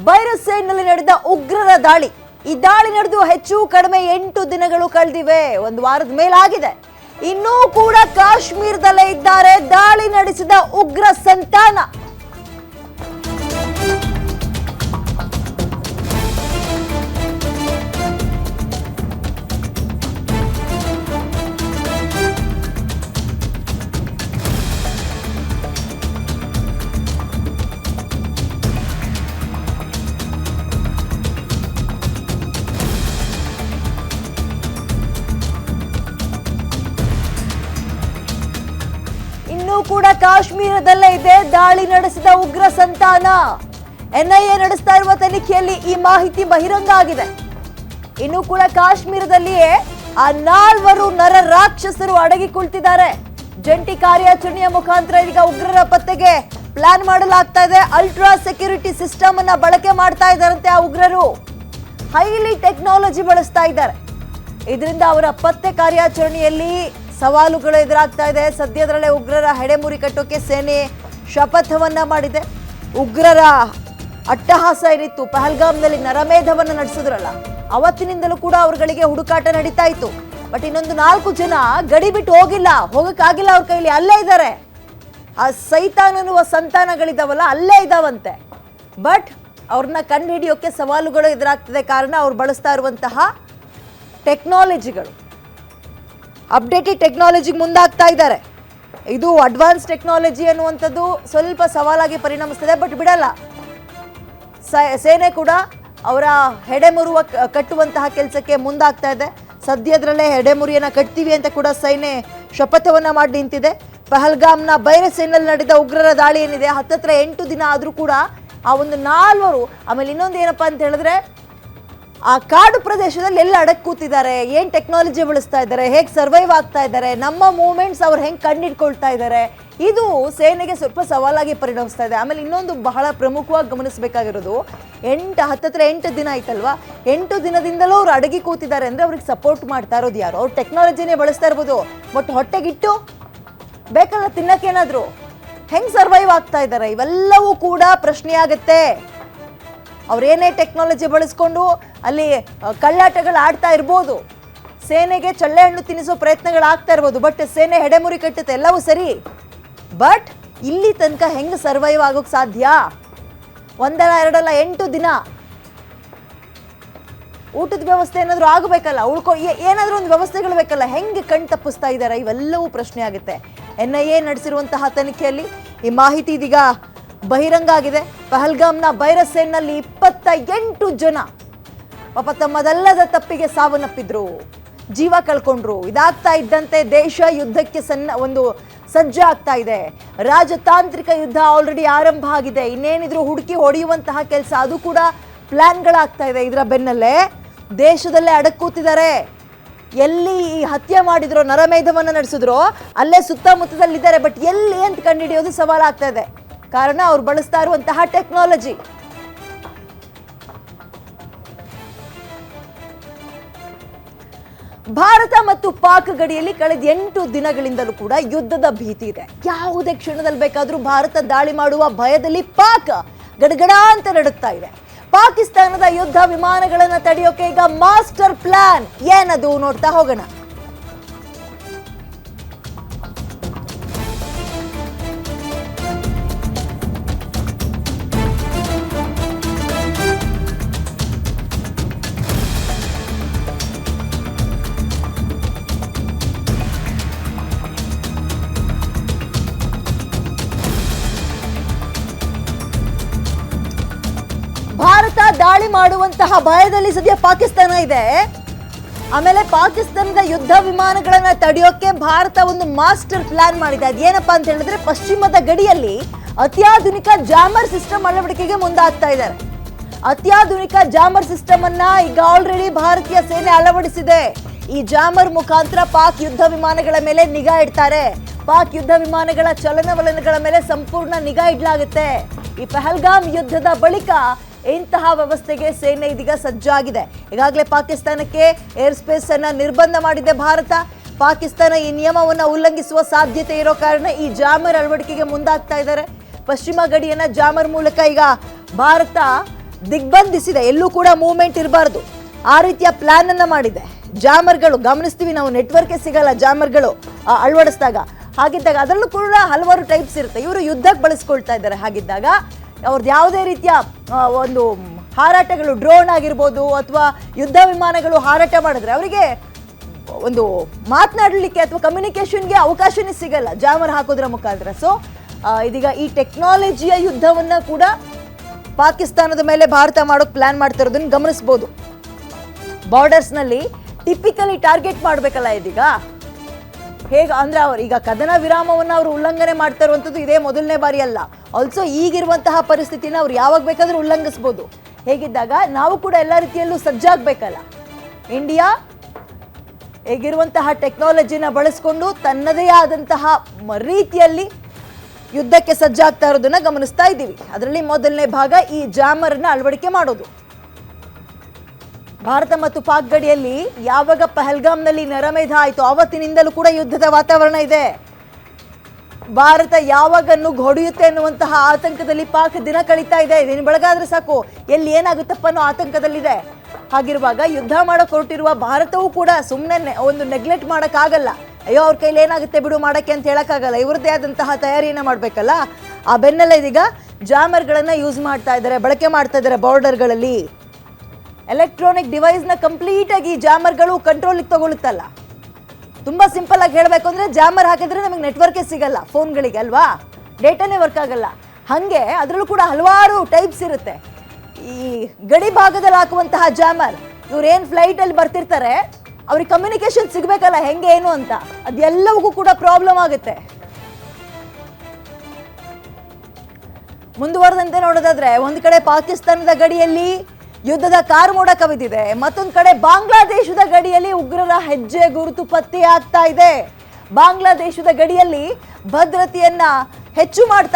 ಬೈರಸೇನ್ನಲ್ಲಿ ನಡೆದ ಉಗ್ರರ ದಾಳಿ. ಈ ದಾಳಿ ನಡೆದು ಹೆಚ್ಚು ಕಡಿಮೆ ಎಂಟು ದಿನಗಳು ಕಳೆದಿವೆ. ಒಂದು ವಾರದ ಮೇಲಾಗಿದೆ. ಇನ್ನೂ ಕೂಡ ಕಾಶ್ಮೀರದಲ್ಲೇ ಇದ್ದಾರೆ. ದಾಳಿ ನಡೆಸಿದ ಉಗ್ರ ಸಂತಾನ. ಇನ್ನೂ ಕೂಡ ಕಾಶ್ಮೀರದಲ್ಲೇ ಇದೆ. ದಾಳಿ ನಡೆಸಿದ ಉಗ್ರ ಸಂತಾನ. ಎನ್ಐಎ ನಡೆಸ್ತಾ ಇರುವ ತನಿಖೆಯಲ್ಲಿ ಈ ಮಾಹಿತಿ ಬಹಿರಂಗ ಆಗಿದೆ ಇನ್ನು ಕೂಡ ಕಾಶ್ಮೀರದಲ್ಲಿಯೇ ಆ ನಾಲ್ವರು ನರ ರಾಕ್ಷಸರು ಅಡಗಿ ಕುಳಿತಿದ್ದಾರೆ ಜಂಟಿ ಕಾರ್ಯಾಚರಣೆಯ ಮುಖಾಂತರ ಈಗ ಉಗ್ರರ ಪತ್ತೆಗೆ ಪ್ಲಾನ್ ಮಾಡಲಾಗ್ತಾ ಇದೆ. ಅಲ್ಟ್ರಾ ಸೆಕ್ಯೂರಿಟಿ ಸಿಸ್ಟಮ್ ಅನ್ನ ಬಳಕೆ ಮಾಡ್ತಾ ಇದ್ದಾರಂತೆ ಆ ಉಗ್ರರು. ಹೈಲಿ ಟೆಕ್ನಾಲಜಿ ಬಳಸ್ತಾ ಇದ್ದಾರೆ. ಇದರಿಂದ ಅವರ ಪತ್ತೆ ಕಾರ್ಯಾಚರಣೆಯಲ್ಲಿ ಸವಾಲುಗಳು ಎದುರಾಗ್ತಾ ಇದೆ. ಸದ್ಯದರಲ್ಲೇ ಉಗ್ರರ ಹೆಡೆಮುರಿ ಕಟ್ಟೋಕೆ ಸೇನೆ ಶಪಥವನ್ನ ಮಾಡಿದೆ. ಉಗ್ರರ ಅಟ್ಟಹಾಸ ಏನಿತ್ತು? ಪಹಲ್ಗಾಮ್ನಲ್ಲಿ ನರಮೇಧವನ್ನ ನಡೆಸಿದ್ರಲ್ಲ, ಅವತ್ತಿನಿಂದಲೂ ಕೂಡ ಅವರುಗಳಿಗೆ ಹುಡುಕಾಟ ನಡೀತಾ ಇತ್ತು. ಬಟ್ ಇನ್ನೊಂದು ನಾಲ್ಕು ಜನ ಗಡಿ ಬಿಟ್ಟು ಹೋಗಿಲ್ಲ. ಹೋಗಕ್ಕಾಗಿಲ್ಲ ಅವ್ರ ಕೈಲಿ, ಅಲ್ಲೇ ಇದ್ದಾರೆ. ಆ ಸೈತಾನ್ ಅನ್ನುವ ಸಂತಾನಗಳಿದಾವಲ್ಲ, ಅಲ್ಲೇ ಇದಾವಂತೆ. ಬಟ್ ಅವ್ರನ್ನ ಕಂಡು ಹಿಡಿಯೋಕೆ ಸವಾಲುಗಳು ಎದುರಾಗ್ತದೆ ಕಾರಣ ಅವ್ರು ಬಳಸ್ತಾ ಇರುವಂತಹ ಟೆಕ್ನಾಲಜಿಗಳು. ಅಪ್ಡೇಟೆಡ್ ಟೆಕ್ನಾಲಜಿಗೆ ಮುಂದಾಗ್ತಾ ಇದ್ದಾರೆ. ಇದು ಅಡ್ವಾನ್ಸ್ ಟೆಕ್ನಾಲಜಿ ಅನ್ನುವಂಥದ್ದು ಸ್ವಲ್ಪ ಸವಾಲಾಗಿ ಪರಿಣಮಿಸ್ತದೆ, ಬಟ್ ಬಿಡಲ್ಲ. ಸೇನೆ ಕೂಡ ಅವರ ಹೆಡೆಮುರುವ ಕಟ್ಟುವಂತಹ ಕೆಲಸಕ್ಕೆ ಮುಂದಾಗ್ತಾ ಇದೆ. ಸದ್ಯದರಲ್ಲೇ ಹೆಡೆಮುರಿಯನ್ನು ಕಟ್ತೀವಿ ಅಂತ ಕೂಡ ಸೇನೆ ಶಪಥವನ್ನು ಮಾಡಿ ನಿಂತಿದೆ. ಪಹಲ್ಗಾಮ್ನ ಬೈರಸೇನಲ್ಲಿ ನಡೆದ ಉಗ್ರರ ದಾಳಿ ಏನಿದೆ, ಹತ್ತತ್ರ ಎಂಟು ದಿನ ಆದರೂ ಕೂಡ ಆ ಒಂದು ನಾಲ್ವರು, ಆಮೇಲೆ ಇನ್ನೊಂದು ಏನಪ್ಪ ಅಂತ ಹೇಳಿದ್ರೆ ಆ ಕಾಡು ಪ್ರದೇಶದಲ್ಲಿ ಎಲ್ಲ ಅಡಕ್ ಕೂತಿದ್ದಾರೆ. ಏನ್ ಟೆಕ್ನಾಲಜಿ ಬಳಸ್ತಾ ಇದ್ದಾರೆ? ಹೇಗೆ ಸರ್ವೈವ್ ಆಗ್ತಾ ಇದ್ದಾರೆ? ನಮ್ಮ ಮೂವ್ಮೆಂಟ್ಸ್ ಅವ್ರು ಹೆಂಗೆ ಕಂಡಿಡ್ಕೊಳ್ತಾ ಇದ್ದಾರೆ? ಇದು ಸೇನೆಗೆ ಸ್ವಲ್ಪ ಸವಾಲಾಗಿ ಪರಿಣಮಿಸ್ತಾ ಇದೆ. ಆಮೇಲೆ ಇನ್ನೊಂದು ಬಹಳ ಪ್ರಮುಖವಾಗಿ ಗಮನಿಸಬೇಕಾಗಿರೋದು, ಎಂಟು, ಹತ್ತತ್ರ ಎಂಟು ದಿನ ಆಯ್ತಲ್ವಾ? ಎಂಟು ದಿನದಿಂದಲೂ ಅವ್ರು ಅಡಗಿ ಕೂತಿದ್ದಾರೆ ಅಂದ್ರೆ ಅವ್ರಿಗೆ ಸಪೋರ್ಟ್ ಮಾಡ್ತಾ ಇರೋದು ಯಾರು? ಅವ್ರು ಟೆಕ್ನಾಲಜಿನೇ ಬಳಸ್ತಾ ಇರ್ಬೋದು. ಬಟ್ ಹೊಟ್ಟೆಗಿಟ್ಟು ಬೇಕಲ್ಲ ತಿನ್ನಕ್ಕೇನಾದ್ರು ಹೆಂಗ್ ಸರ್ವೈವ್ ಆಗ್ತಾ ಇದ್ದಾರೆ? ಇವೆಲ್ಲವೂ ಕೂಡ ಪ್ರಶ್ನೆ ಆಗುತ್ತೆ ಅವ್ರೇನೇ ಟೆಕ್ನಾಲಜಿ ಬಳಸ್ಕೊಂಡು ಅಲ್ಲಿ ಕಳ್ಳಾಟಗಳು ಆಡ್ತಾ ಇರ್ಬೋದು. ಸೇನೆಗೆ ಚಳ್ಳೆ ಹಣ್ಣು ತಿನ್ನಿಸೋ ಪ್ರಯತ್ನಗಳು ಆಗ್ತಾ ಇರ್ಬೋದು ಬಟ್ ಸೇನೆ ಹೆಡೆಮುರಿ ಕಟ್ಟುತ್ತೆ, ಎಲ್ಲವೂ ಸರಿ. ಬಟ್ ಇಲ್ಲಿ ತನಕ ಹೆಂಗೆ ಸರ್ವೈವ್ ಆಗೋಕ್ ಸಾಧ್ಯ? ಒಂದಲ್ಲ, ಎರಡಲ್ಲ, ಎಂಟು ದಿನ. ಊಟದ ವ್ಯವಸ್ಥೆ ಏನಾದರೂ ಆಗಬೇಕಲ್ಲ, ಉಳ್ಕೊ ಏನಾದ್ರೂ ಒಂದು ವ್ಯವಸ್ಥೆಗಳು ಬೇಕಲ್ಲ, ಹೆಂಗೆ ಕಣ್ ತಪ್ಪಿಸ್ತಾ ಇದ್ದಾರೆ ಇವೆಲ್ಲವೂ ಪ್ರಶ್ನೆ ಆಗುತ್ತೆ. ಎನ್ ಐ ಎ ನಡೆಸಿರುವಂತಹ ತನಿಖೆಯಲ್ಲಿ ಈ ಮಾಹಿತಿ ಇದೀಗ ಬಹಿರಂಗ ಆಗಿದೆ. ಪಹಲ್ಗಾಮ್ನ ಬೈರಸೇನ್ನಲ್ಲಿ ಇಪ್ಪತ್ತ ಎಂಟು ಜನ ಪಾಪ ತಮ್ಮದಲ್ಲದ ತಪ್ಪಿಗೆ ಸಾವನ್ನಪ್ಪಿದ್ರು. ಜೀವ ಕಳ್ಕೊಂಡ್ರು. ಇದಾಗ್ತಾ ಇದ್ದಂತೆ ದೇಶ ಯುದ್ಧಕ್ಕೆ ಸನ್ನ ಒಂದು ಸಜ್ಜಾಗ್ತಾ ಇದೆ. ರಾಜತಾಂತ್ರಿಕ ಯುದ್ಧ ಆಲ್ರೆಡಿ ಆರಂಭ ಆಗಿದೆ. ಇನ್ನೇನಿದ್ರು ಹುಡುಕಿ ಹೊಡೆಯುವಂತಹ ಕೆಲಸ ಅದು ಕೂಡ ಪ್ಲಾನ್ಗಳಾಗ್ತಾ ಇದೆ ಇದರ ಬೆನ್ನಲ್ಲೇ. ದೇಶದಲ್ಲೇ ಅಡಕ್ಕೂತಿದ್ದಾರೆ ಎಲ್ಲಿ ಈ ಹತ್ಯೆ ಮಾಡಿದ್ರೋ ನರಮೇಧವನ್ನು ನಡೆಸಿದ್ರೋ ಅಲ್ಲೇ ಸುತ್ತಮುತ್ತದಲ್ಲಿದ್ದಾರೆ. ಬಟ್ ಎಲ್ಲಿ ಅಂತ ಕಂಡುಹಿಡಿಯೋದು ಸವಾಲಾಗ್ತಾ ಇದೆ. ಕಾರಣ ಅವ್ರು ಬಳಸ್ತಾ ಇರುವಂತಹ ಟೆಕ್ನಾಲಜಿ ಭಾರತ ಮತ್ತು ಪಾಕ್ ಗಡಿಯಲ್ಲಿ ಕಳೆದ ಎಂಟು ದಿನಗಳಿಂದಲೂ ಕೂಡ ಯುದ್ಧದ ಭೀತಿ ಇದೆ. ಯಾವುದೇ ಕ್ಷಣದಲ್ಲಿ ಬೇಕಾದರೂ ಭಾರತ ದಾಳಿ ಮಾಡುವ ಭಯದಲ್ಲಿ ಪಾಕ್ ಗಡಗಡ ಅಂತ ನಡುತ್ತಾ ಇದೆ. ಪಾಕಿಸ್ತಾನದ ಯುದ್ಧ ವಿಮಾನಗಳನ್ನು ತಡೆಯೋಕೆ ಈಗ ಮಾಸ್ಟರ್ ಪ್ಲಾನ್ ಏನದು ನೋಡ್ತಾ ಹೋಗೋಣ. ದಾಳಿ ಮಾಡುವಂತಹ ಭಯದಲ್ಲಿ ಸದ್ಯ ಪಾಕಿಸ್ತಾನ ಇದೆ. ಆಮೇಲೆ ಪಾಕಿಸ್ತಾನದ ಯುದ್ಧ ವಿಮಾನಗಳನ್ನ ತಡೆಯೋಕೆ ಭಾರತ ಒಂದು ಮಾಸ್ಟರ್ ಪ್ಲಾನ್ ಮಾಡಿದೆ. ಅದೇನಪ್ಪಾ ಅಂತ ಹೇಳಿದ್ರೆ ಪಶ್ಚಿಮದ ಗಡಿಯಲ್ಲಿ ಅತ್ಯಾಧುನಿಕ ಜಾಮರ್ ಸಿಸ್ಟಮ್ ಅಳವಡಿಕೆಗೆ ಮುಂದಾಗ್ತಾ ಇದ್ದಾರೆ ಅತ್ಯಾಧುನಿಕ ಜಾಮರ್ ಸಿಸ್ಟಮ್ ಅನ್ನ ಈಗ ಆಲ್ರೆಡಿ ಭಾರತೀಯ ಸೇನೆ ಅಳವಡಿಸಿದೆ. ಈ ಜಾಮರ್ ಮುಖಾಂತರ ಪಾಕ್ ಯುದ್ಧ ವಿಮಾನಗಳ ಮೇಲೆ ನಿಗಾ ಇಡ್ತಾರೆ. ಪಾಕ್ ಯುದ್ಧ ವಿಮಾನಗಳ ಚಲನವಲನಗಳ ಮೇಲೆ ಸಂಪೂರ್ಣ ನಿಗಾ ಇಡಲಾಗುತ್ತೆ. ಈ ಪಹಲ್ಗಾಮ್ ಯುದ್ಧದ ಬಳಿಕ ಇಂತಹ ವ್ಯವಸ್ಥೆಗೆ ಸೇನೆ ಇದೀಗ ಸಜ್ಜಾಗಿದೆ. ಈಗಾಗಲೇ ಪಾಕಿಸ್ತಾನಕ್ಕೆ ಏರ್ ಸ್ಪೇಸ್ ಅನ್ನ ನಿರ್ಬಂಧ ಮಾಡಿದೆ ಭಾರತ. ಪಾಕಿಸ್ತಾನ ಈ ನಿಯಮವನ್ನ ಉಲ್ಲಂಘಿಸುವ ಸಾಧ್ಯತೆ ಇರೋ ಕಾರಣ ಈ ಜಾಮರ್ ಅಳವಡಿಕೆಗೆ ಮುಂದಾಗ್ತಾ ಇದ್ದಾರೆ. ಪಶ್ಚಿಮ ಗಡಿಯನ್ನ ಜಾಮರ್ ಮೂಲಕ ಈಗ ಭಾರತ ದಿಗ್ಬಂಧಿಸಿದೆ. ಎಲ್ಲೂ ಕೂಡ ಮೂವ್ಮೆಂಟ್ ಇರಬಾರ್ದು. ಆ ರೀತಿಯ ಪ್ಲಾನ್ ಅನ್ನ ಮಾಡಿದೆ. ಜಾಮರ್ಗಳು, ಗಮನಿಸ್ತೀವಿ ನಾವು, ನೆಟ್ವರ್ಕೇ ಸಿಗಲ್ಲ ಜಾಮರ್ಗಳು ಅಳವಡಿಸಿದಾಗ. ಹಾಗಿದ್ದಾಗ ಅದರಲ್ಲೂ ಕೂಡ ಹಲವಾರು ಟೈಪ್ಸ್ ಇರುತ್ತೆ. ಇವರು ಯುದ್ಧಕ್ಕೆ ಬಳಸ್ಕೊಳ್ತಾ ಇದ್ದಾರೆ. ಹಾಗಿದ್ದಾಗ ಅವ್ರದ್ದು ಯಾವುದೇ ರೀತಿಯ ಒಂದು ಹಾರಾಟಗಳು, ಡ್ರೋನ್ ಆಗಿರ್ಬೋದು ಅಥವಾ ಯುದ್ಧ ವಿಮಾನಗಳು ಹಾರಾಟ ಮಾಡಿದ್ರೆ ಅವರಿಗೆ ಒಂದು ಮಾತನಾಡಲಿಕ್ಕೆ ಅಥವಾ ಕಮ್ಯುನಿಕೇಶನ್ಗೆ ಅವಕಾಶನೇ ಸಿಗಲ್ಲ, ಜಾಮರ್ ಹಾಕೋದ್ರ ಮುಖಾಂತರ. ಸೊ ಇದೀಗ ಈ ಟೆಕ್ನಾಲಜಿಯ ಯುದ್ಧವನ್ನು ಕೂಡ ಪಾಕಿಸ್ತಾನದ ಮೇಲೆ ಭಾರತ ಮಾಡೋಕೆ ಪ್ಲಾನ್ ಮಾಡ್ತಿರೋದನ್ನು ಗಮನಿಸ್ಬೋದು. ಬಾರ್ಡರ್ಸ್ನಲ್ಲಿ ಟಿಪಿಕಲಿ ಟಾರ್ಗೆಟ್ ಮಾಡಬೇಕಲ್ಲ ಇದೀಗ. ಹೇಗೆ ಅಂದ್ರೆ ಅವ್ರು ಈಗ ಕದನ ವಿರಾಮವನ್ನು ಅವರು ಉಲ್ಲಂಘನೆ ಮಾಡ್ತಾ ಇರುವಂಥದ್ದು ಇದೇ ಮೊದಲನೇ ಬಾರಿ ಅಲ್ಲ. ಆಲ್ಸೋ ಈಗಿರುವಂತಹ ಪರಿಸ್ಥಿತಿನ ಅವ್ರು ಯಾವಾಗ ಬೇಕಾದರೂ ಉಲ್ಲಂಘಿಸ್ಬೋದು. ಹೇಗಿದ್ದಾಗ ನಾವು ಕೂಡ ಎಲ್ಲ ರೀತಿಯಲ್ಲೂ ಸಜ್ಜಾಗಬೇಕಲ್ಲ. ಇಂಡಿಯಾ ಹೇಗಿರುವಂತಹ ಟೆಕ್ನಾಲಜಿನ ಬಳಸ್ಕೊಂಡು ತನ್ನದೇ ಆದಂತಹ ರೀತಿಯಲ್ಲಿ ಯುದ್ಧಕ್ಕೆ ಸಜ್ಜಾಗ್ತಾ ಇರೋದನ್ನ ಗಮನಿಸ್ತಾ ಇದ್ದೀವಿ. ಅದರಲ್ಲಿ ಮೊದಲನೇ ಭಾಗ ಈ ಜಾಮರ್ನ ಅಳವಡಿಕೆ ಮಾಡೋದು. ಭಾರತ ಮತ್ತು ಪಾಕ್ ಗಡಿಯಲ್ಲಿ ಯಾವಾಗ ಪಹಲ್ಗಾಮ್ನಲ್ಲಿ ನರಮೇಧ ಆಯಿತು, ಆವತ್ತಿನಿಂದಲೂ ಕೂಡ ಯುದ್ಧದ ವಾತಾವರಣ ಇದೆ. ಭಾರತ ಯಾವಾಗ ನುಗ್ಗು ಹೊಡೆಯುತ್ತೆ ಅನ್ನುವಂತಹ ಆತಂಕದಲ್ಲಿ ಪಾಕ್ ದಿನ ಕಳೀತಾ ಇದೆ. ದಿನ ಬೆಳಗಾದ್ರೆ ಸಾಕು, ಎಲ್ಲಿ ಏನಾಗುತ್ತಪ್ಪ ಅನ್ನೋ ಆತಂಕದಲ್ಲಿದೆ. ಹಾಗಿರುವಾಗ ಯುದ್ಧ ಮಾಡೋ ಹೊರಟಿರುವ ಭಾರತವೂ ಕೂಡ ಸುಮ್ಮನೆ ಒಂದು ನೆಗ್ಲೆಕ್ಟ್ ಮಾಡೋಕ್ಕಾಗಲ್ಲ. ಅಯ್ಯೋ, ಅವ್ರ ಕೈಲಿ ಏನಾಗುತ್ತೆ ಬಿಡು ಮಾಡೋಕ್ಕೆ ಅಂತ ಹೇಳೋಕ್ಕಾಗಲ್ಲ. ಇವ್ರದ್ದೇ ಆದಂತಹ ತಯಾರಿಯನ್ನ ಮಾಡಬೇಕಲ್ಲ? ಆ ಬೆನ್ನಲ್ಲ ಇದೀಗ ಜಾಮರ್ಗಳನ್ನು ಯೂಸ್ ಮಾಡ್ತಾ ಇದ್ದಾರೆ, ಬಳಕೆ ಮಾಡ್ತಾ ಇದ್ದಾರೆ ಬಾರ್ಡರ್ಗಳಲ್ಲಿ ಎಲೆಕ್ಟ್ರಾನಿಕ್ ಡಿವೈಸ್ನ ಕಂಪ್ಲೀಟ್ ಆಗಿ ಜಾಮರ್ಗಳು ಕಂಟ್ರೋಲಿಗೆ ತಗೊಳುತ್ತಲ್ಲ ತುಂಬ ಸಿಂಪಲ್ ಆಗಿ ಹೇಳಬೇಕು ಅಂದ್ರೆ ಜಾಮರ್ ಹಾಕಿದ್ರೆ ನಮಗೆ ನೆಟ್ವರ್ಕೇ ಸಿಗಲ್ಲ ಫೋನ್ಗಳಿಗೆ ಅಲ್ವಾ? ಡೇಟಾನೇ ವರ್ಕ್ ಆಗಲ್ಲ. ಹಾಗೆ ಅದರಲ್ಲೂ ಕೂಡ ಹಲವಾರು ಟೈಪ್ಸ್ ಇರುತ್ತೆ. ಈ ಗಡಿ ಭಾಗದಲ್ಲಿ ಹಾಕುವಂತಹ ಜಾಮರ್ ಇವ್ರು ಏನು ಫ್ಲೈಟಲ್ಲಿ ಬರ್ತಿರ್ತಾರೆ, ಅವ್ರಿಗೆ ಕಮ್ಯುನಿಕೇಶನ್ ಸಿಗಬೇಕಲ್ಲ, ಹೆಂಗೆ, ಏನು ಅಂತ. ಅದೆಲ್ಲವೂ ಕೂಡ ಪ್ರಾಬ್ಲಮ್ ಆಗುತ್ತೆ. ಮುಂದುವರೆದಂತೆ ನೋಡೋದಾದ್ರೆ, ಒಂದು ಕಡೆ ಪಾಕಿಸ್ತಾನದ ಗಡಿಯಲ್ಲಿ ಯುದ್ಧದ ಕಾರ್ಮೋಡ ಕವಿದಿದೆ. ಮತ್ತೊಂದು ಕಡೆ ಬಾಂಗ್ಲಾದೇಶದ ಗಡಿಯಲ್ಲಿ ಉಗ್ರರ ಹೆಜ್ಜೆ ಗುರುತು ಪತ್ತೆ ಆಗ್ತಾ ಇದೆ. ಬಾಂಗ್ಲಾದೇಶದ ಗಡಿಯಲ್ಲಿ ಭದ್ರತೆಯನ್ನ ಹೆಚ್ಚು ಮಾಡ್ತಾ